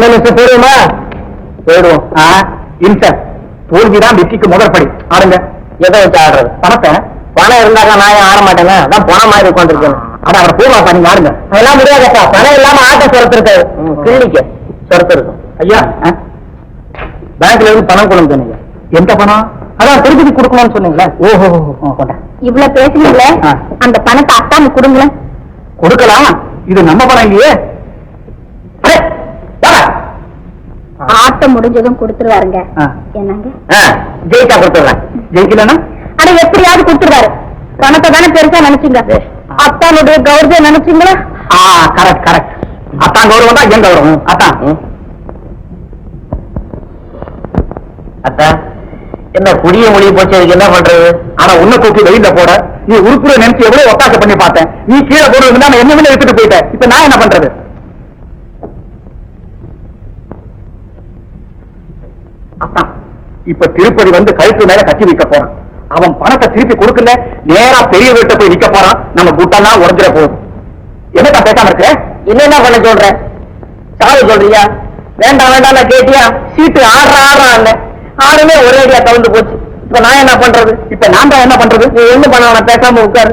Mister போயிடுமா போயிடுவோம் ஆ இன்சர் தோல்விதான் வெற்றிக்கு முதற்படி ஆடுங்க எதை வச்சு ஆடுறது? பணத்தை. பணம் இருந்தாக்கா நான் ஆட மாட்டேங்க? அதான் பணம் மாதிரி உட்காந்துருக்கேன் அதான் அவரை போவாப்பா நீங்க ஆடுங்க அதெல்லாம் முடியாதப்பா பணம் இல்லாம ஆட்ட சொரத்து இருக்காது. கிளினிக்க. சொரத்து இருக்கும். ஐயா பேங்க்ல இருந்து பணம் கொடுங்க சொன்னீங்க எந்த பணம்? அதான் திருப்பதி கொடுக்கணும்னு சொன்னீங்களே. ஓஹோ இவ்வளவு பேசுனீங்களே. அந்த பணத்தை அத்தாம கொடுங்களேன். கொடுக்கலாம். இது நம்ம பணம் இல்லையே அடே, வாடா. ஆட்டம் முடிஞ்சதும் கொடுத்துருவாருங்க. என்னங்க? ஜெயிச்சா கொடுத்துடுறேன் ஜெயிக்கலன்னா? அட எப்படியாவது கொடுத்துருவாரு. பணத்தை தானே பெருசா நினைச்சீங்க. அத்தானுடைய கௌரவம் நினைச்சீங்களா? ஆ கரெக்ட் கரெக்ட் அத்தான் கௌரவம் தான் என் கௌரவம். அத்தான். அத்தா என்ன குடிய மொழி போச்சு அதுக்கு என்ன பண்றது? ஆனா உன்னை தூக்கி வெளியில போட நீ உருப்புற நினைச்சு எவ்வளவு ஒத்தாசை பண்ணி பார்த்தேன். நீ கீழே போடுறது நான் என்ன வெளில எடுத்துட்டு போயிட்டேன். இப்ப நான் என்ன பண்றது? அத்தான் இப்ப திருப்பதி வந்து கழுத்து மேல கட்டி வைக்க போறான். அவன் பணத்தை திருப்பி கொடுக்கல நேரா பெரிய வீட்டை போய் நிக்க போறான். நம்ம குட்டெல்லாம் உடஞ்சிட போகுது. என்னக்கா பேசாம இருக்க என்ன பண்ண சொல்ற? சாவு சொல்றியா? வேண்டாம் வேண்டாம் கேட்டியா? சீட்டு ஆடுற ஆடுறான் ஆடுமே ஒரே அடியா கவுந்து போச்சு. இப்ப நான் என்ன பண்றது? இப்ப நான் தான் என்ன பண்றது? நீ ஒண்ணும் பண்ண பேசாம உட்காரு.